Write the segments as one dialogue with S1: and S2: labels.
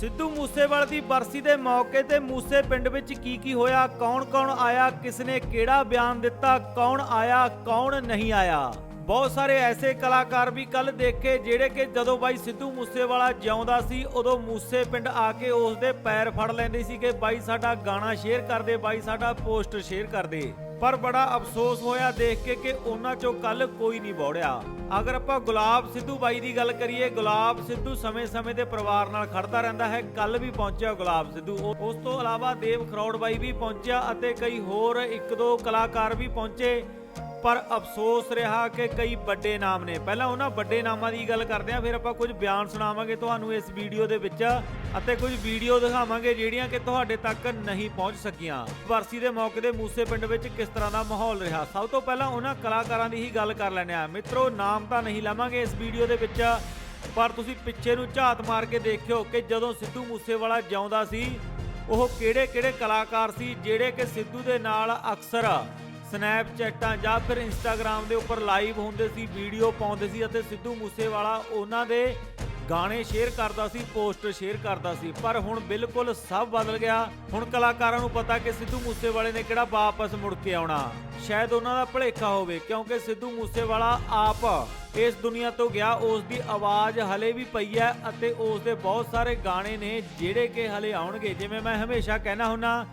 S1: ਸਿੱਧੂ ਮੂਸੇਵਾਲ ਦੀ ਬਰਸੀ ਦੇ ਮੌਕੇ ਤੇ ਮੂਸੇ ਪਿੰਡ ਵਿੱਚ ਕੀ ਕੀ ਹੋਇਆ ਕੌਣ-ਕੌਣ ਆਇਆ ਕਿਸ ਨੇ ਕਿਹੜਾ ਬਿਆਨ ਦਿੱਤਾ, ਕੌਣ ਆਇਆ, ਕੌਣ ਨਹੀਂ ਆਇਆ। ਬਹੁਤ ਸਾਰੇ ਐਸੇ ਕਲਾਕਾਰ ਵੀ ਕੱਲ ਦੇਖੇ ਜਿਹੜੇ ਕਿ ਜਦੋਂ ਬਾਈ ਸਿੱਧੂ ਮੂਸੇਵਾਲਾ ਜਿਉਂਦਾ ਸੀ, ਉਦੋਂ ਮੂਸੇ ਪਿੰਡ ਆ ਕੇ ਉਸ ਦੇ ਪੈਰ ਫੜ ਲੈਂਦੇ ਸੀ ਕਿ ਬਾਈ ਸਾਡਾ ਗਾਣਾ ਸ਼ੇਅਰ ਕਰਦੇ ਬਾਈ ਸਾਡਾ ਪੋਸਟਰ ਸ਼ੇਅਰ ਕਰ ਦੇ। ਪਰ ਬੜਾ ਅਫਸੋਸ ਹੋਇਆ ਦੇਖ ਕੇ ਕਿ ਉਹਨਾਂ ਚੋਂ ਕੱਲ ਕੋਈ ਨਹੀਂ ਬੋੜਿਆ ਅਗਰ ਆਪਾਂ ਗੁਲਾਬ ਸਿੱਧੂ ਬਾਈ ਦੀ ਗੱਲ ਕਰੀਏ, ਗੁਲਾਬ ਸਿੱਧੂ ਸਮੇਂ-ਸਮੇਂ ਤੇ ਪਰਿਵਾਰ ਨਾਲ ਖੜਦਾ ਰਹਿੰਦਾ ਹੈ ਕੱਲ ਵੀ ਪਹੁੰਚਿਆ ਗੁਲਾਬ ਸਿੱਧੂ। ਉਸ ਤੋਂ ਇਲਾਵਾ ਦੇਵ ਖਰੋੜ ਬਾਈ ਵੀ ਪਹੁੰਚਿਆ ਅਤੇ ਕਈ ਹੋਰ ਇੱਕ ਦੋ ਕਲਾਕਾਰ ਵੀ ਪਹੁੰਚੇ। ਪਰ ਅਫਸੋਸ ਰਿਹਾ ਕਿ ਕਈ ਵੱਡੇ ਨਾਮ ਨੇ। ਪਹਿਲਾਂ ਉਹਨਾਂ ਵੱਡੇ ਨਾਮਾਂ ਦੀ ਗੱਲ ਕਰਦੇ ਹਾਂ, ਫਿਰ ਆਪਾਂ ਕੁਝ ਬਿਆਨ ਸੁਣਾਵਾਂਗੇ ਤੁਹਾਨੂੰ ਇਸ ਵੀਡੀਓ ਦੇ ਵਿੱਚ ਅਤੇ ਕੁਝ ਵੀਡੀਓ ਦਿਖਾਵਾਂਗੇ ਜਿਹੜੀਆਂ ਕਿ ਤੁਹਾਡੇ ਤੱਕ ਨਹੀਂ ਪਹੁੰਚ ਸਕੀਆਂ। ਵਰਸੀ ਦੇ ਮੌਕੇ ਦੇ ਮੂਸੇ ਪਿੰਡ ਵਿੱਚ ਕਿਸ ਤਰ੍ਹਾਂ ਦਾ ਮਾਹੌਲ ਰਿਹਾ? ਸਭ ਤੋਂ ਪਹਿਲਾਂ ਉਹਨਾਂ ਕਲਾਕਾਰਾਂ ਦੀ ਹੀ ਗੱਲ ਕਰ ਲੈਂਦੇ ਆ ਮਿੱਤਰੋ, ਨਾਮ ਤਾਂ ਨਹੀਂ ਲਵਾਂਗੇ ਇਸ ਵੀਡੀਓ ਦੇ ਵਿੱਚ, ਪਰ ਤੁਸੀਂ ਪਿੱਛੇ ਨੂੰ ਝਾਤ ਮਾਰ ਕੇ ਦੇਖਿਓ ਕਿ ਜਦੋਂ ਸਿੱਧੂ ਮੂਸੇਵਾਲਾ ਜਿਉਂਦਾ ਸੀ, ਉਹ ਕਿਹੜੇ-ਕਿਹੜੇ ਕਲਾਕਾਰ ਸੀ, ਜਿਹੜੇ ਕਿ ਸਿੱਧੂ ਦੇ ਨਾਲ ਅਕਸਰ ਸਨੈਪਚੈਟਾਂ ਜਾਂ ਫਿਰ ਇੰਸਟਾਗ੍ਰam ਦੇ ਉੱਪਰ ਲਾਈਵ ਹੁੰਦੇ ਸੀ, ਵੀਡੀਓ ਪਾਉਂਦੇ ਸੀ ਅਤੇ ਸਿੱਧੂ ਮੂਸੇਵਾਲਾ ਉਹਨਾਂ ਦੇ ਗਾਣੇ ਸ਼ੇਅਰ ਕਰਦਾ ਸੀ ਪੋਸਟ ਸ਼ੇਅਰ ਕਰਦਾ ਸੀ। ਪਰ ਹੁਣ ਬਿਲਕੁਲ ਸਭ ਬਦਲ ਗਿਆ। ਹੁਣ ਕਲਾਕਾਰਾਂ ਨੂੰ ਪਤਾ ਕਿ ਸਿੱਧੂ ਮੂਸੇਵਾਲੇ ਨੇ ਕਿਹੜਾ ਵਾਪਸ ਮੁੜ ਕੇ ਆਉਣਾ। ਸ਼ਾਇਦ ਉਹਨਾਂ ਦਾ ਭਲੇਖਾ ਹੋਵੇ, ਕਿਉਂਕਿ ਸਿੱਧੂ ਮੂਸੇਵਾਲਾ ਆਪ ਇਸ ਦੁਨੀਆ ਤੋਂ ਗਿਆ। ਉਸ ਦੀ ਆਵਾਜ਼ ਹਲੇ ਵੀ ਪਈ ਹੈ ਅਤੇ ਉਸ ਦੇ ਬਹੁਤ ਸਾਰੇ ਗਾਣੇ ਨੇ ਜਿਹੜੇ ਕਿ ਹਲੇ ਆਉਣਗੇ। ਜਿਵੇਂ ਮੈਂ ਹਮੇਸ਼ਾ ਕਹਿਣਾ ਹੁੰਨਾ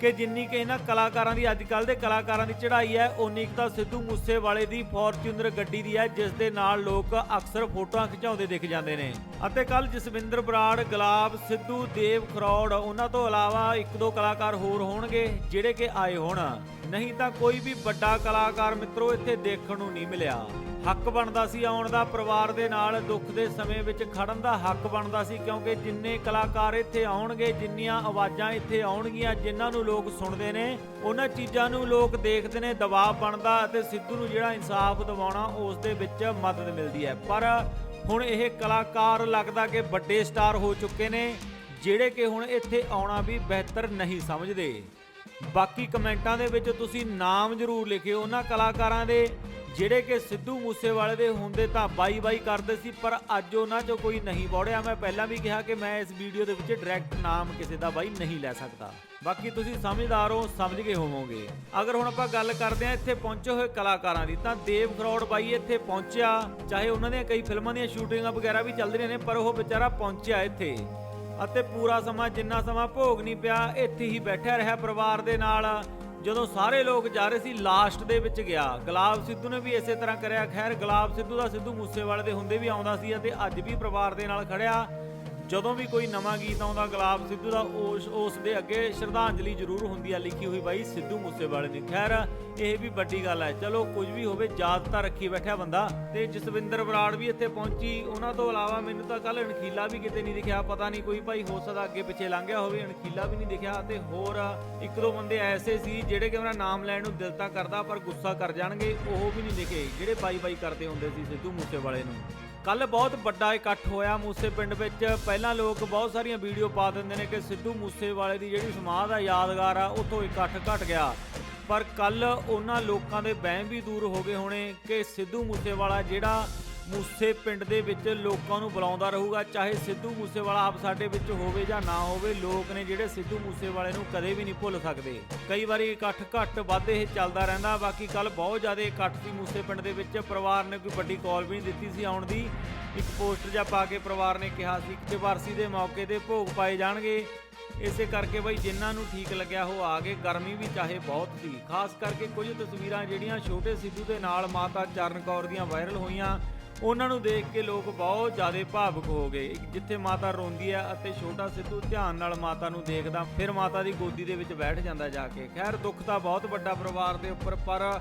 S1: ਕਿ ਜਿੰਨੀ ਕਿ ਇਹਨਾਂ ਕਲਾਕਾਰਾਂ ਦੀ ਅੱਜ ਕੱਲ ਦੇ ਕਲਾਕਾਰਾਂ ਦੀ ਚੜ੍ਹਾਈ ਹੈ ਉਨੀ ਕੁ ਤਾਂ ਸਿੱਧੂ ਮੂਸੇਵਾਲੇ ਦੀ ਫੋਰਚੂਨਰ ਗੱਡੀ ਦੀ ਹੈ, ਜਿਸ ਦੇ ਨਾਲ ਲੋਕ ਅਕਸਰ ਫੋਟੋਆਂ ਖਿਚਾਉਂਦੇ ਦਿਖ ਜਾਂਦੇ ਨੇ। ਅਤੇ ਕੱਲ ਜਸਵਿੰਦਰ ਬਰਾੜ, ਗੁਲਾਬ, ਸਿੱਧੂ, ਦੇਵ ਖਰੌੜ, ਉਹਨਾਂ ਤੋਂ ਇਲਾਵਾ ਇੱਕ ਦੋ ਕਲਾਕਾਰ ਹੋਰ ਹੋਣਗੇ, ਜਿਹੜੇ ਕਿ ਆਏ ਹੋਣ। ਨਹੀਂ ਤਾਂ ਕੋਈ ਵੀ ਵੱਡਾ ਕਲਾਕਾਰ ਮਿੱਤਰੋ, ਇੱਥੇ ਦੇਖਣ ਨੂੰ ਨਹੀਂ ਮਿਲਿਆ। ਹੱਕ ਬਣਦਾ ਸੀ ਆਉਣ ਦਾ, ਪਰਿਵਾਰ ਦੇ ਨਾਲ ਦੁੱਖ ਦੇ ਸਮੇਂ ਵਿੱਚ ਖੜਨ ਦਾ ਹੱਕ ਬਣਦਾ ਸੀ, ਕਿਉਂਕਿ ਜਿੰਨੇ ਕਲਾਕਾਰ ਇੱਥੇ ਆਉਣਗੇ, ਜਿੰਨੀਆਂ ਆਵਾਜ਼ਾਂ ਇੱਥੇ ਆਉਣਗੀਆਂ, ਜਿਨ੍ਹਾਂ ਨੂੰ ਲੋਕ ਸੁਣਦੇ ਨੇ, ਉਹਨਾਂ ਚੀਜ਼ਾਂ ਨੂੰ ਲੋਕ ਦੇਖਦੇ ਨੇ, ਦਬਾਅ ਬਣਦਾ ਅਤੇ ਸਿੱਧੂ ਨੂੰ ਜਿਹੜਾ ਇਨਸਾਫ ਦਿਵਾਉਣਾ, ਉਸ ਦੇ ਵਿੱਚ ਮਦਦ ਮਿਲਦੀ ਹੈ। ਪਰ ਹੁਣ ਇਹ ਕਲਾਕਾਰ ਲੱਗਦਾ ਕਿ ਵੱਡੇ ਸਟਾਰ ਹੋ ਚੁੱਕੇ ਨੇ, ਜਿਹੜੇ ਕਿ ਹੁਣ ਇੱਥੇ ਆਉਣਾ ਵੀ ਬਿਹਤਰ ਨਹੀਂ ਸਮਝਦੇ। ਬਾਕੀ ਕਮੈਂਟਾਂ ਦੇ ਵਿੱਚ ਤੁਸੀਂ ਨਾਮ ਜ਼ਰੂਰ ਲਿਖਿਓ, ਉਹਨਾਂ ਕਲਾਕਾਰਾਂ ਦੇ ਜਿਹੜੇ ਕਿ ਸਿੱਧੂ ਮੂਸੇਵਾਲੇ ਦੇ ਹੁੰਦੇ ਤਾਂ ਬਾਈ ਬਾਈ ਕਰਦੇ ਸੀ, ਪਰ ਅੱਜ ਉਹਨਾਂ 'ਚੋਂ ਕੋਈ ਨਹੀਂ ਵੜਿਆ। ਮੈਂ ਪਹਿਲਾਂ ਵੀ ਕਿਹਾ ਕਿ ਮੈਂ ਇਸ ਵੀਡੀਓ ਦੇ ਵਿੱਚ ਡਾਇਰੈਕਟ ਨਾਮ ਕਿਸੇ ਦਾ ਬਾਈ ਨਹੀਂ ਲੈ ਸਕਦਾ। ਬਾਕੀ ਤੁਸੀਂ ਸਮਝਦਾਰ ਹੋ, ਸਮਝ ਗਏ ਹੋਵੋਗੇ। ਅਗਰ ਹੁਣ ਆਪਾਂ ਗੱਲ ਕਰਦੇ ਹਾਂ ਇੱਥੇ ਪਹੁੰਚੇ ਹੋਏ ਕਲਾਕਾਰਾਂ ਦੀ, ਤਾਂ ਦੇਵ ਖਰੋੜ ਬਾਈ ਇੱਥੇ ਪਹੁੰਚਿਆ। ਚਾਹੇ ਉਹਨਾਂ ਦੀਆਂ ਕਈ ਫਿਲਮਾਂ ਦੀਆਂ ਸ਼ੂਟਿੰਗਾਂ ਵਗੈਰਾ ਵੀ ਚੱਲ ਰਹੀਆਂ ਨੇ, ਪਰ ਉਹ ਵਿਚਾਰਾ ਪਹੁੰਚਿਆ ਇੱਥੇ। ਅਤੇ ਪੂਰਾ ਸਮਾਂ ਜਿੰਨਾ ਸਮਾਂ ਭੋਗ ਨਹੀਂ ਪਿਆ, ਇੱਥੇ ਹੀ ਬੈਠਾ ਰਿਹਾ ਪਰਿਵਾਰ ਦੇ ਨਾਲ। ਜਦੋਂ ਸਾਰੇ ਲੋਕ ਜਾ ਰਹੇ ਸੀ, ਲਾਸਟ ਦੇ ਵਿੱਚ ਗਿਆ। ਗੁਲਾਬ ਸਿੱਧੂ ਨੇ ਵੀ ਇਸੇ ਤਰ੍ਹਾਂ ਕਰਿਆ। ਖੈਰ, ਗੁਲਾਬ ਸਿੱਧੂ ਦਾ ਸਿੱਧੂ ਮੂਸੇਵਾਲੇ ਦੇ ਹੁੰਦੇ ਵੀ ਆਉਂਦਾ ਸੀ ਅਤੇ ਅੱਜ ਵੀ ਪਰਿਵਾਰ ਦੇ ਨਾਲ ਖੜਿਆ। ਜਦੋਂ ਵੀ ਕੋਈ ਨਵਾਂ ਗੀਤ ਆਉਂਦਾ, ਗੁਲਾਬ ਸਿੱਧੂ ਦਾ, ਉਸ ਉਸ ਦੇ ਅੱਗੇ ਸ਼ਰਧਾਂਜਲੀ ਜ਼ਰੂਰ ਹੁੰਦੀ ਆ ਲਿਖੀ ਹੋਈ ਬਾਈ ਸਿੱਧੂ ਮੂਸੇਵਾਲੇ ਦੀ। ਖੈਰ, ਇਹ ਵੀ ਵੱਡੀ ਗੱਲ ਹੈ ਚਲੋ, ਕੁਝ ਵੀ ਹੋਵੇ, ਯਾਦ ਤਾਂ ਰੱਖੀ ਬੈਠਿਆ ਬੰਦਾ। ਤੇ ਜਸਵਿੰਦਰ ਬਰਾੜ ਵੀ ਇੱਥੇ ਪਹੁੰਚੀ। ਉਹਨਾਂ ਤੋਂ ਇਲਾਵਾ ਮੈਨੂੰ ਤਾਂ ਕੱਲ ਅਣਖੀਲਾ ਵੀ ਕਿਤੇ ਨਹੀਂ ਦਿਖਿਆ। ਪਤਾ ਨਹੀਂ ਕੋਈ ਭਾਈ ਹੋ ਸਕਦਾ ਅੱਗੇ ਪਿੱਛੇ ਲੰਘ ਗਿਆ ਹੋਵੇ, ਅਣਖੀਲਾ ਵੀ ਨਹੀਂ ਦਿਖਿਆ। ਤੇ ਹੋਰ ਇੱਕ ਦੋ ਬੰਦੇ ਐਸੇ ਸੀ ਜਿਹੜੇ ਕਿ ਮੇਰਾ ਨਾਮ ਲੈਣ ਨੂੰ ਦਿਲ ਤਾਂ ਕਰਦਾ, ਪਰ ਗੁੱਸਾ ਕਰ ਜਾਣਗੇ, ਉਹ ਵੀ ਨਹੀਂ ਦਿਖੇ। ਜਿਹੜੇ ਬਾਈ ਬਾਈ ਕਰਦੇ ਹੁੰਦੇ ਸੀ ਸਿੱਧੂ ਮੂਸੇਵਾਲੇ ਨੂੰ। ਕੱਲ ਬਹੁਤ ਵੱਡਾ ਇਕੱਠ ਹੋਇਆ ਮੂਸੇ ਪਿੰਡ ਵਿੱਚ। ਪਹਿਲਾਂ ਲੋਕ ਬਹੁਤ ਸਾਰੀਆਂ ਵੀਡੀਓ ਪਾ ਦਿੰਦੇ ਨੇ ਕਿ ਸਿੱਧੂ ਮੂਸੇਵਾਲੇ ਦੀ ਜਿਹੜੀ ਸਮਾਧ ਆ ਯਾਦਗਾਰ ਆ, ਉੱਥੋਂ ਇਕੱਠ ਘਟ ਗਿਆ। ਪਰ ਕੱਲ ਉਹਨਾਂ ਲੋਕਾਂ ਦੇ ਵਹਿਮ ਵੀ ਦੂਰ ਹੋ ਗਏ ਹੋਣੇ ਕਿ ਸਿੱਧੂ ਮੂਸੇਵਾਲਾ ਜਿਹੜਾ ਮੂਸੇ ਪਿੰਡ ਦੇ ਵਿੱਚ ਲੋਕਾਂ ਨੂੰ ਬੁਲਾਉਂਦਾ ਰਹੂਗਾ, ਚਾਹੇ ਸਿੱਧੂ ਮੂਸੇਵਾਲਾ ਆਪ ਸਾਡੇ ਵਿੱਚ ਹੋਵੇ ਜਾਂ ਨਾ ਹੋਵੇ, ਲੋਕ ਨੇ ਜਿਹੜੇ ਸਿੱਧੂ ਮੂਸੇਵਾਲੇ ਨੂੰ ਕਦੇ ਵੀ ਨਹੀਂ ਭੁੱਲ ਸਕਦੇ। ਕਈ ਵਾਰੀ ਇਕੱਠ ਘੱਟ ਵੱਧ ਇਹ ਚੱਲਦਾ ਰਹਿੰਦਾ, ਬਾਕੀ ਕੱਲ ਬਹੁਤ ਜ਼ਿਆਦਾ ਇਕੱਠ ਸੀ ਮੂਸੇ ਪਿੰਡ ਦੇ ਵਿੱਚ, ਪਰਿਵਾਰ ਨੇ ਕੋਈ ਵੱਡੀ ਕਾਲ ਵੀ ਨਹੀਂ ਦਿੱਤੀ ਸੀ ਆਉਣ ਦੀ। ਇੱਕ ਪੋਸਟਰ ਜਾਂ ਪਾ ਕੇ ਪਰਿਵਾਰ ਨੇ ਕਿਹਾ ਸੀ ਕਿ ਵਾਰਸੀ ਦੇ ਮੌਕੇ ਤੇ ਭੋਗ ਪਾਏ ਜਾਣਗੇ। ਇਸੇ ਕਰਕੇ ਬਈ ਜਿਨ੍ਹਾਂ ਨੂੰ ਠੀਕ ਲੱਗਿਆ ਉਹ ਆ ਗਏ, ਗਰਮੀ ਵੀ ਚਾਹੇ ਬਹੁਤ ਸੀ। ਖਾਸ ਕਰਕੇ ਕੁਝ ਤਸਵੀਰਾਂ ਜਿਹੜੀਆਂ ਛੋਟੇ ਸਿੱਧੂ ਦੇ ਨਾਲ ਮਾਤਾ ਚਰਨ ਕੌਰ ਦੀਆਂ ਵਾਇਰਲ ਹੋਈਆਂ ਉਹਨਾਂ ਨੂੰ ਦੇਖ ਕੇ ਲੋਕ ਬਹੁਤ ਜ਼ਿਆਦਾ ਭਾਵੁਕ ਹੋ ਗਏ। ਜਿੱਥੇ ਮਾਤਾ ਰੋਂਦੀ ਹੈ ਅਤੇ ਛੋਟਾ ਸਿੱਧੂ ਧਿਆਨ ਨਾਲ ਮਾਤਾ ਨੂੰ ਦੇਖਦਾ, ਫਿਰ ਮਾਤਾ ਦੀ ਗੋਦੀ ਦੇ ਵਿੱਚ ਬੈਠ ਜਾਂਦਾ ਜਾ ਕੇ। ਖੈਰ, ਦੁੱਖ ਤਾਂ ਬਹੁਤ ਵੱਡਾ ਪਰਿਵਾਰ ਦੇ ਉੱਪਰ, ਪਰ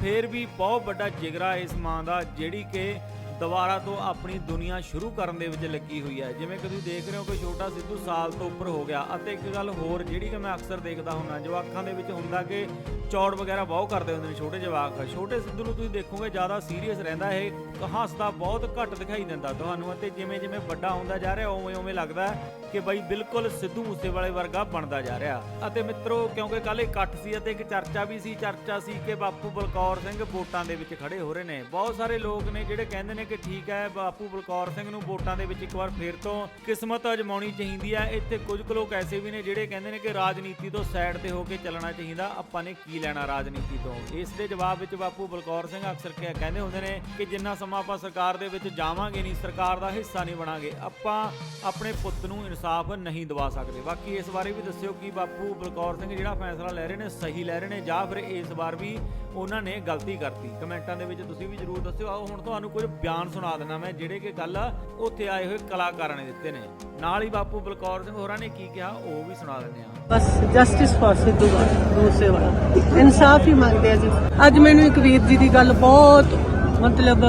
S1: ਫਿਰ ਵੀ ਬਹੁਤ ਵੱਡਾ ਜਿਗਰਾ ਇਸ ਮਾਂ ਦਾ, ਜਿਹੜੀ ਕਿ ਦੁਬਾਰਾ ਤੋਂ ਆਪਣੀ ਦੁਨੀਆ ਸ਼ੁਰੂ ਕਰਨ ਦੇ ਵਿੱਚ ਲੱਗੀ ਹੋਈ ਹੈ। ਜਿਵੇਂ ਕਿ ਤੁਸੀਂ ਦੇਖ ਰਹੇ ਹੋ ਕਿ ਛੋਟਾ ਸਿੱਧੂ ਸਾਲ ਤੋਂ ਉੱਪਰ ਹੋ ਗਿਆ। ਅਤੇ ਇੱਕ ਗੱਲ ਹੋਰ ਜਿਹੜੀ ਕਿ ਮੈਂ ਅਕਸਰ ਦੇਖਦਾ ਹੁੰਦਾ, ਜਵਾਕਾਂ ਦੇ ਵਿੱਚ ਹੁੰਦਾ ਕਿ ਚੌੜ ਵਗੈਰਾ ਬਹੁਤ ਕਰਦੇ ਹੁੰਦੇ ਨੇ ਛੋਟੇ ਜਵਾਕ। ਛੋਟੇ ਸਿੱਧੂ ਨੂੰ ਤੁਸੀਂ ਦੇਖੋਗੇ, ਜ਼ਿਆਦਾ ਸੀਰੀਅਸ ਰਹਿੰਦਾ ਇਹ, ਹੱਸਦਾ ਬਹੁਤ ਘੱਟ ਦਿਖਾਈ ਦਿੰਦਾ ਤੁਹਾਨੂੰ। ਅਤੇ ਜਿਵੇਂ ਜਿਵੇਂ ਵੱਡਾ ਹੁੰਦਾ ਜਾ ਰਿਹਾ, ਉਵੇਂ ਉਵੇਂ ਲੱਗਦਾ ਕਿ ਬਈ ਬਿਲਕੁਲ ਸਿੱਧੂ ਮੂਸੇਵਾਲੇ ਵਰਗਾ ਬਣਦਾ ਜਾ ਰਿਹਾ। ਅਤੇ ਮਿੱਤਰੋ, ਕਿਉਂਕਿ ਕੱਲ ਇਕੱਠ ਸੀ ਅਤੇ ਇੱਕ ਚਰਚਾ ਵੀ ਸੀ, ਚਰਚਾ ਸੀ ਕਿ ਬਾਪੂ ਬਲਕੌਰ ਸਿੰਘ ਵੋਟਾਂ ਦੇ ਵਿੱਚ ਖੜੇ ਹੋ ਰਹੇ ਨੇ। ਬਹੁਤ ਸਾਰੇ ਲੋਕ ਨੇ ਜਿਹੜੇ ਕਹਿੰਦੇ ਨੇ ਕਿ ਠੀਕ ਹੈ, ਬਾਪੂ ਬਲਕੌਰ ਸਿੰਘ ਨੂੰ ਵੋਟਾਂ ਦੇ ਵਿੱਚ ਇੱਕ ਵਾਰ ਫੇਰ ਤੋਂ ਕਿਸਮਤ ਅਜਮਾਉਣੀ ਚਾਹੀਦੀ ਹੈ। ਇੱਥੇ ਕੁਝ ਕੁ ਲੋਕ ਐਸੇ ਵੀ ਨੇ ਜਿਹੜੇ ਕਹਿੰਦੇ ਨੇ ਕਿ ਰਾਜਨੀਤੀ ਤੋਂ ਸਾਈਡ ਤੇ ਹੋ ਕੇ ਚੱਲਣਾ ਚਾਹੀਦਾ। ਆਪਾਂ ਨੇ ਕੀ ਲੈਣਾ ਰਾਜਨੀਤੀ ਤੋਂ? ਇਸ ਦੇ ਜਵਾਬ ਵਿੱਚ ਬਾਪੂ ਬਲਕੌਰ ਸਿੰਘ ਅਕਸਰ ਕਹਿੰਦੇ ਹੁੰਦੇ ਨੇ ਕਿ ਜਿੰਨਾ ਸਮਾਂ ਆਪਾਂ ਸਰਕਾਰ ਦੇ ਵਿੱਚ ਜਾਵਾਂਗੇ ਨਹੀਂ, ਸਰਕਾਰ ਦਾ ਹਿੱਸਾ ਨਹੀਂ ਬਣਾਂਗੇ। ਆਪਾਂ ਆਪਣੇ ਪੁੱਤ ਨੂੰ ਇਨਸਾਫ ਨਹੀਂ ਦਵਾ ਸਕਦੇ। ਬਾਕੀ ਇਸ ਬਾਰੇ ਵੀ ਦੱਸਿਓ ਕਿ ਬਾਪੂ ਬਲਕੌਰ ਸਿੰਘ ਜਿਹੜਾ ਫੈਸਲਾ ਲੈ ਰਹੇ ਨੇ, ਸਹੀ ਲੈ ਰਹੇ ਨੇ ਜਾਂ ਫਿਰ ਇਸ ਵਾਰ ਵੀ ਉਹਨਾਂ ਨੇ ਗਲਤੀ ਕਰਤੀ। ਕਮੈਂਟਾਂ ਦੇ ਵਿੱਚ ਤੁਸੀਂ ਵੀ ਜਰੂਰ ਦੱਸਿਓ। ਆਓ, ਹੁਣ ਤੁਹਾਨੂੰ ਕੁਝ ਬਿਆਨ ਸੁਣਾ ਦੇਣਾ ਮੈਂ, ਜਿਹੜੇ ਕਿ ਕੱਲ ਉੱਥੇ ਆਏ ਹੋਏ ਕਲਾਕਾਰਾਂ ਨੇ ਦਿੱਤੇ ਨੇ। ਨਾਲ ਹੀ ਬਾਪੂ ਬਲਕੌਰ ਸਿੰਘ ਹੋਰਾਂ ਨੇ ਕੀ ਕਿਹਾ, ਉਹ ਵੀ ਸੁਣਾ ਦਿੰਦੇ ਆ
S2: ਬਸ ਜਸਟਿਸ ਫॉर ਸਿੱਧੂ ਮੂਸੇਵਾਲਾ ਇਨਸਾਫ ਹੀ ਮੰਗਦੇ ਆ ਜੀ। ਅੱਜ ਮੈਨੂੰ ਇੱਕ ਵੀਰ ਜੀ ਦੀ ਗੱਲ ਬਹੁਤ, ਮਤਲਬ,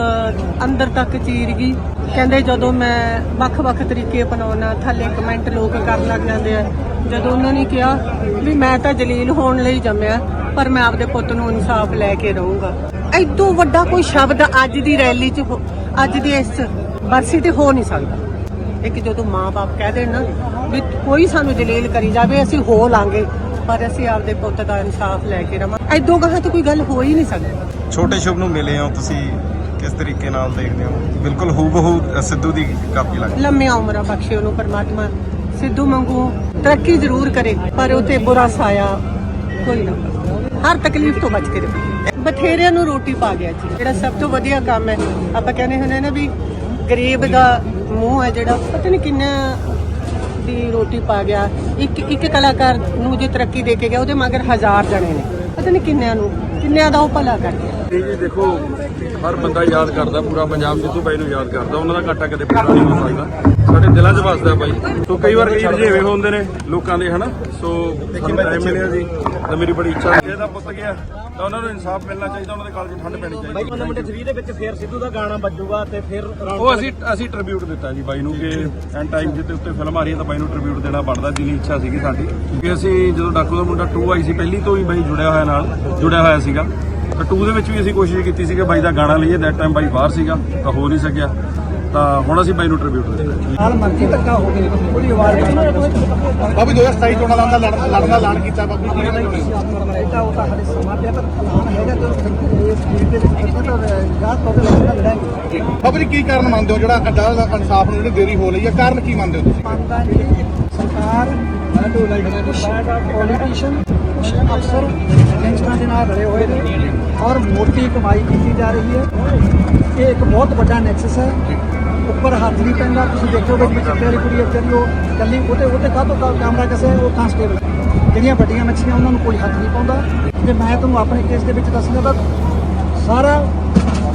S2: ਅੰਦਰ ਤੱਕ ਚੀਰ ਗਈ। ਕਹਿੰਦੇ ਜਦੋਂ ਮੈਂ ਵੱਖ-ਵੱਖ ਤਰੀਕੇ ਅਪਣਾਉਣਾ, ਥੱਲੇ ਕਮੈਂਟ ਲੋਕ ਕਰਨ ਲੱਗ ਜਾਂਦੇ ਆ। ਜਦੋਂ ਉਹਨਾਂ ਨੇ ਕਿਹਾ ਵੀ ਮੈਂ ਤਾਂ ਜਲੀਲ ਹੋਣ ਲਈ ਜੰਮਿਆ, ਪਰ ਮੈਂ ਆਪਦੇ ਪੁੱਤ ਨੂੰ ਇਨਸਾਫ ਲੈ ਕੇ ਰਹੂੰਗਾ। ਐਦੋਂ ਵੱਡਾ ਕੋਈ ਸ਼ਬਦ ਅੱਜ ਦੀ ਰੈਲੀ 'ਚ ਅੱਜ ਦੀ ਇਸ ਬਰਸੀ ਤੇ ਹੋ ਨਹੀਂ ਸਕਦਾ। ਇੱਕ ਜਦੋਂ ਮਾਂ-ਬਾਪ ਕਹਿ ਦੇਣ ਨਾ ਵੀ ਕੋਈ ਸਾਨੂੰ ਜਲੀਲ ਕਰੀ ਜਾਵੇ ਅਸੀਂ ਹੋ ਲਾਂਗੇ ਪਰ ਅਸੀਂ ਆਪਦੇ ਪੁੱਤ ਦਾ ਇਨਸਾਫ ਲੈ ਕੇ ਰਵਾਂ। ਐਦੋਂ ਕਹਾਂ ਤਾਂ ਕੋਈ ਗੱਲ ਹੋ ਹੀ ਨਹੀਂ ਸਕਦੀ।
S3: ਛੋਟੇ ਸ਼ੁਭ ਨੂੰ ਮਿਲੇ ਹੋ ਤੁਸੀਂ ਕਿਸ ਤਰੀਕੇ ਨਾਲ ਦੇਖਦੇ ਹੋ? ਬਿਲਕੁਲ ਹੂਬਹੂ ਸਿੱਧੂ ਦੀ ਕਾਪੀ ਲੱਗਦੀ
S2: ਲੰਮੀਆਂ ਉਮਰਾਂ ਬਖਸ਼ੇ ਉਹਨੂੰ ਪਰਮਾਤਮਾ। ਸਿੱਧੂ ਮੰਗੂ ਤਰੱਕੀ ਜ਼ਰੂਰ ਕਰੇ ਪਰ ਉਤੇ ਬੁਰਾ ਸਾਇਆ ਕੋਈ ਨਾ। ਹਰ ਤਕਲੀਫ ਤੋਂ ਬਚ ਕੇ ਰਹੇ। ਬਥੇਰਿਆਂ ਨੂੰ ਰੋਟੀ ਪਾ ਗਿਆ ਜੀ। ਜਿਹੜਾ ਸਭ ਤੋਂ ਵਧੀਆ ਕੰਮ ਹੈ ਆਪਾਂ ਕਹਿੰਦੇ ਹੁੰਦੇ ਨਾ ਵੀ ਗਰੀਬ ਦਾ ਮੂੰਹ ਹੈ ਜਿਹੜਾ, ਪਤਾ ਨਹੀਂ ਕਿੰਨਾ ਦੀ ਰੋਟੀ ਪਾ ਗਿਆ। ਇੱਕ ਇੱਕ ਕਲਾਕਾਰ ਨੂੰ ਜੇ ਤਰੱਕੀ ਦੇ ਕੇ ਗਿਆ, ਉਹਦੇ ਮਗਰ ਹਜ਼ਾਰ ਜਣੇ ਨੇ। ਪਤਾ ਨਹੀਂ ਕਿੰਨਿਆਂ ਨੂੰ, ਕਿੰਨਿਆਂ ਦਾ ਉਹ ਭਲਾ ਕਰ
S4: ਜੀ ਜੀ ਦੇਖੋ ਹਰ ਬੰਦਾ ਯਾਦ ਕਰਦਾ ਪੂਰਾ ਪੰਜਾਬ ਸਿੱਧੂ ਬਾਈ ਨੂੰ ਯਾਦ ਕਰਦਾ। ਉਹਨਾਂ ਦਾ ਘਾਟਾ ਕਦੇ ਪੂਰਾ ਨਹੀਂ ਹੋ ਸਕਦਾ। ਸਾਡੇ ਦਿਲਾਂ 'ਚ ਵੱਸਦਾ ਬਾਈ। ਸੋ ਕਈ ਵਾਰ ਕਈ ਰਜੇਵੇਂ ਹੁੰਦੇ ਨੇ ਲੋਕਾਂ ਦੇ ਹਨਾ? ਸੋ ਸਾਨੂੰ ਟਾਈਮ ਮਿਲਿਆ ਜੀ ਤਾਂ ਮੇਰੀ ਬੜੀ ਇੱਛਾ ਸੀ ਇਹਦਾ ਪੁੱਤ ਗਿਆ ਤਾਂ ਉਹਨਾਂ ਨੂੰ ਇਨਸਾਫ ਮਿਲਣਾ ਚਾਹੀਦਾ ਉਹਨਾਂ ਦੇ ਕਾਲਜ 'ਚ ਠੰਡ ਪੈਣੀ ਚਾਹੀਦੀ।
S5: ਨੰਬਰ 3 ਦੇ ਵਿੱਚ ਫਿਰ ਸਿੱਧੂ ਦਾ ਗਾਣਾ ਵੱਜੂਗਾ ਤੇ ਫਿਰ
S4: ਉਹ ਅਸੀਂ ਅਸੀਂ ਟ੍ਰਿਬਿਊਟ ਦਿੱਤਾ ਜੀ ਬਾਈ ਨੂੰ ਕਿ ਐਂਡ ਟਾਈਮ ਜਿੱਤੇ ਉੱਤੇ ਫਿਲਮ ਆ ਰਹੀ ਹੈ ਤਾਂ ਬਾਈ ਨੂੰ ਟ੍ਰਿਬਿਊਟ ਦੇਣਾ ਬਣਦਾ ਜਿੰਨੀ ਇੱਛਾ ਸੀਗੀ ਸਾਡੀ। ਕਿਉਂਕਿ ਅਸੀਂ ਜਦੋਂ ਡਾਕੂ ਦਾ ਮੁੰਡਾ 2 ਆਈ ਸੀ ਪਹਿਲੀ ਤੋਂ ਹੀ ਬਾਈ ਜੁੜਿਆ ਹੋਇਆ ਨਾਲ ਜੁੜਿਆ ਹੋਇਆ ਸੀਗਾ। ਤਾਂ 2 ਦੇ ਵਿੱਚ ਵੀ ਅਸੀਂ ਕੋਸ਼ਿਸ਼ ਕੀਤੀ ਸੀ ਕਿ ਬਾਈ ਦਾ ਗਾਣਾ ਲਈਏ ਦੈਟ ਟਾਈਮ ਬਾਈ ਬਾਹਰ ਸੀਗਾ ਤਾਂ ਹੋ ਨਹੀਂ ਸਕਿਆ। ਤਾਂ ਹੁਣ ਅਸੀਂ ਬਾਈ ਨੂੰ ਟ੍ਰਿਬਿਊਟ ਦਿੱਤਾ
S5: ਨਾਲ ਮਰਜ਼ੀ ਧੱਕਾ ਹੋ ਗਿਆ ਉਹਦੀ ਆਵਾਜ਼
S6: ਬਾਬੂ 2027 ਚੋਣਾਂ ਦਾ ਲੜਨ ਲੜਨ ਦਾ ਐਲਾਨ ਕੀਤਾ ਬਾਬੂ ਜੀ ਨੇ।
S5: ਇਹਦਾ ਉਹ ਤਾਂ ਹਲੇ ਸਮਾਂ ਪਿਆ ਪਰ ਐਲਾਨ ਹੈਗਾ ਇਸ ਚੀਜ਼ ਦੇ ਵਿੱਚ ਤਾਂ ਯਾਦ ਤੋਂ ਲੱਗਦਾ ਲੜਾਂਗੇ।
S6: ਬਾਬੂ ਜੀ ਕੀ ਕਾਰਨ ਮੰਨਦੇ ਹੋ ਜਿਹੜਾ ਅੱਡਾ ਦਾ ਇਨਸਾਫ ਨੂੰ ਜਿਹੜੀ ਦੇਰੀ ਹੋ ਰਹੀ ਹੈ? ਕਾਰਨ ਕੀ ਮੰਨਦੇ ਹੋ ਤੁਸੀਂ?
S5: ਮੰਨਦਾ ਜੀ ਸਰਕਾਰ ਪੋਲੀਟੀਸ਼ੀਅਨ ਕੁਝ ਅਫਸਰ ਗੈਂਗਸਟਰਾਂ ਦੇ ਨਾਲ ਰਲੇ ਹੋਏ ਨੇ ਔਰ ਮੋਟੀ ਕਮਾਈ ਕੀਤੀ ਜਾ ਰਹੀ ਹੈ। ਇਹ ਇੱਕ ਬਹੁਤ ਵੱਡਾ ਨੈਕਸਸ ਹੈ। ਉੱਪਰ ਹੱਥ ਨਹੀਂ ਪੈਂਦਾ। ਤੁਸੀਂ ਦੇਖੋਗੇ ਕਿ ਚਿੱਟੇ ਵਾਲੀ ਕੁੜੀ ਇੱਥੇ ਉਹ ਕੱਲੀ ਉਹਦੇ ਉਹਦੇ ਕਾਹਤੋਂ ਕਾ ਕੈਮਰਾ ਕਿਸੇ? ਉਹ ਕਾਂਸਟੇਬਲ ਜਿਹੜੀਆਂ ਵੱਡੀਆਂ ਮੱਛੀਆਂ ਉਹਨਾਂ ਨੂੰ ਕੋਈ ਹੱਥ ਨਹੀਂ ਪਾਉਂਦਾ। ਤੇ ਮੈਂ ਤੁਹਾਨੂੰ ਆਪਣੇ ਕੇਸ ਦੇ ਵਿੱਚ ਦੱਸਣਾ ਤਾਂ ਸਾਰਾ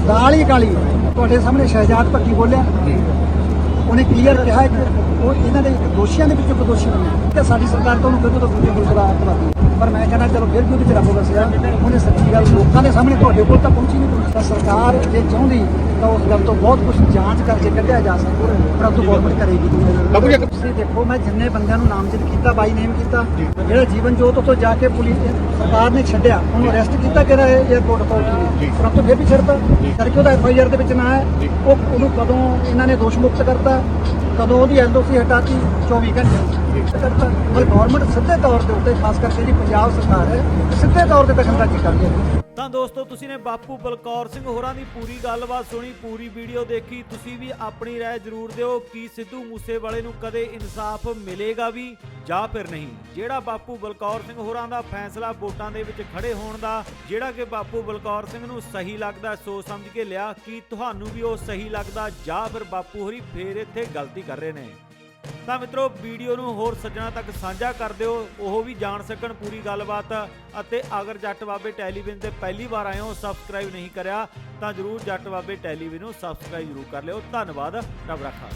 S5: ਦਾਲ ਹੀ ਕਾਲੀ ਤੁਹਾਡੇ ਸਾਹਮਣੇ ਸ਼ਹਿਜਾਦ ਭੱਟੀ ਬੋਲਿਆ। ਉਹਨੇ ਕਲੀਅਰ ਕਿਹਾ ਕਿ ਉਹ ਇਹਨਾਂ ਦੇ ਦੋਸ਼ੀਆਂ ਦੇ ਵਿੱਚੋਂ ਦੋਸ਼ੀ ਬਣਿਆ ਤੇ ਸਾਡੀ ਸਰਕਾਰ ਤਾਂ ਉਹਨੂੰ ਕਿਉਂ ਤਾਂ ਦੂਜੇ ਮੁਲਕ ਦਾ ਅੱਤਵਾਦੀ ਪਰ ਮੈਂ ਕਹਿੰਦਾ ਚਲੋ ਫਿਰ ਵੀ ਉਹਦੇ ਚ ਰੱਬ ਵਸਿਆ। ਉਹਨੇ ਸੱਚੀ ਗੱਲ ਲੋਕਾਂ ਦੇ ਸਾਹਮਣੇ ਤੁਹਾਡੇ ਕੋਲ ਤਾਂ ਪਹੁੰਚੀ ਨਹੀਂ। ਪਹੁੰਚੀ ਤਾਂ ਸਰਕਾਰ ਜੇ ਚਾਹੁੰਦੀ ਤਾਂ ਉਸ ਗੱਲ ਤੋਂ ਬਹੁਤ ਕੁਝ ਜਾਂਚ ਕਰਕੇ ਕੱਢਿਆ ਜਾ ਸਕਦਾ। ਪਰੰਤੂ ਗੌਰਮੈਂਟ ਕਰੇਗੀ
S6: ਬਾਬੂ ਜੀ, ਇੱਕ-
S5: ਤੁਸੀਂ ਦੇਖੋ ਮੈਂ ਜਿੰਨੇ ਬੰਦਿਆਂ ਨੂੰ ਨਾਮਜ਼ਦ ਕੀਤਾ ਬਾਈ ਨੇਮ ਕੀਤਾ। ਜਿਹੜਾ ਜੀਵਨ ਜੋਤ ਉੱਥੋਂ ਜਾ ਕੇ ਪੁਲਿਸ ਸਰਕਾਰ ਨੇ ਛੱਡਿਆ ਉਹਨੂੰ ਅਰੈਸਟ ਕੀਤਾ ਕਿਹੜਾ 에어ਪੋਰਟ ਅਥਾਰਟੀ ਨੇ ਪਰੰਤੂ ਫਿਰ ਵੀ ਛੱਡਤਾ। ਕਰਕੇ ਉਹਦਾ ਐਫ ਆਈ ਆਰ ਦੇ ਵਿੱਚ ਨਾ ਹੈ ਉਹ ਉਹਨੂੰ ਕਦੋਂ ਇਹਨਾਂ ਨੇ ਦੋਸ਼ ਮੁਕਤ ਕਰਤਾ? ਕਦੋਂ ਉਹਦੀ ਐਲਓਸੀ ਹਟਾਤੀ? 24 ਘੰਟੇ। ਕਰਤਾ ਪਰ ਗਵਰਨਮੈਂਟ ਸਿੱਧੇ ਤੌਰ ਦੇ ਉੱਤੇ, ਖਾਸ ਕਰਕੇ ਜਿਹੜੀ ਪੰਜਾਬ ਸਰਕਾਰ ਹੈ, ਸਿੱਧੇ ਤੌਰ ਤੇ ਦਖਲਅੰਦਾਜ਼ੀ ਕਰਦੀ ਹੈ।
S1: ਤਾਂ ਦੋਸਤੋ ਤੁਸੀਂ ਨੇ ਬਾਪੂ ਬਲਕੌਰ ਸਿੰਘ ਹੋਰਾਂ ਦੀ ਪੂਰੀ ਗੱਲਬਾਤ ਸੁਣੀ ਪੂਰੀ ਵੀਡੀਓ ਦੇਖੀ ਤੁਸੀਂ ਵੀ ਆਪਣੀ رائے ਜ਼ਰੂਰ ਦਿਓ ਕਿ ਸਿੱਧੂ ਮੂਸੇਵਾਲੇ ਨੂੰ ਕਦੇ ਇਨਸਾਫ ਮਿਲੇਗਾ ਵੀ ਜਾਂ ਫਿਰ ਨਹੀਂ ਜਿਹੜਾ ਬਾਪੂ ਬਲਕੌਰ ਸਿੰਘ ਹੋਰਾਂ ਦਾ ਫੈਸਲਾ ਵੋਟਾਂ ਦੇ ਵਿੱਚ ਖੜੇ ਹੋਣ ਦਾ ਜਿਹੜਾ ਕਿ ਬਾਪੂ ਬਲਕੌਰ ਸਿੰਘ ਨੂੰ ਸਹੀ ਲੱਗਦਾ ਸੋਚ ਸਮਝ ਕੇ ਲਿਆ ਕਿ ਤੁਹਾਨੂੰ ਵੀ ਉਹ ਸਹੀ ਲੱਗਦਾ ਜਾਂ ਫਿਰ ਬਾਪੂ ਹੋਰੀ ਫੇਰ ਇੱਥੇ ਗਲਤੀ ਕਰ ਰਹੇ ਨੇ ਤਾਂ ਮਿੱਤਰੋ, ਵੀਡੀਓ ਨੂੰ ਹੋਰ ਸੱਜਣਾ ਤੱਕ ਸਾਂਝਾ ਕਰ ਦਿਓ, ਉਹ ਵੀ ਜਾਣ ਸਕਣ ਪੂਰੀ ਗੱਲਬਾਤ। ਅਤੇ ਅਗਰ ਜੱਟ ਬਾਬੇ ਟੈਲੀਵਿਜ਼ਨ ਤੇ ਪਹਿਲੀ ਵਾਰ ਆਏ ਹੋ, ਸਬਸਕ੍ਰਾਈਬ ਨਹੀਂ ਕਰਿਆ, ਤਾਂ ਜਰੂਰ ਜੱਟ ਬਾਬੇ ਟੈਲੀਵਿਜ਼ਨ ਨੂੰ ਸਬਸਕ੍ਰਾਈਬ ਜਰੂਰ ਕਰ ਲਿਓ। ਧੰਨਵਾਦ, ਰੱਬ ਰਾਖਾ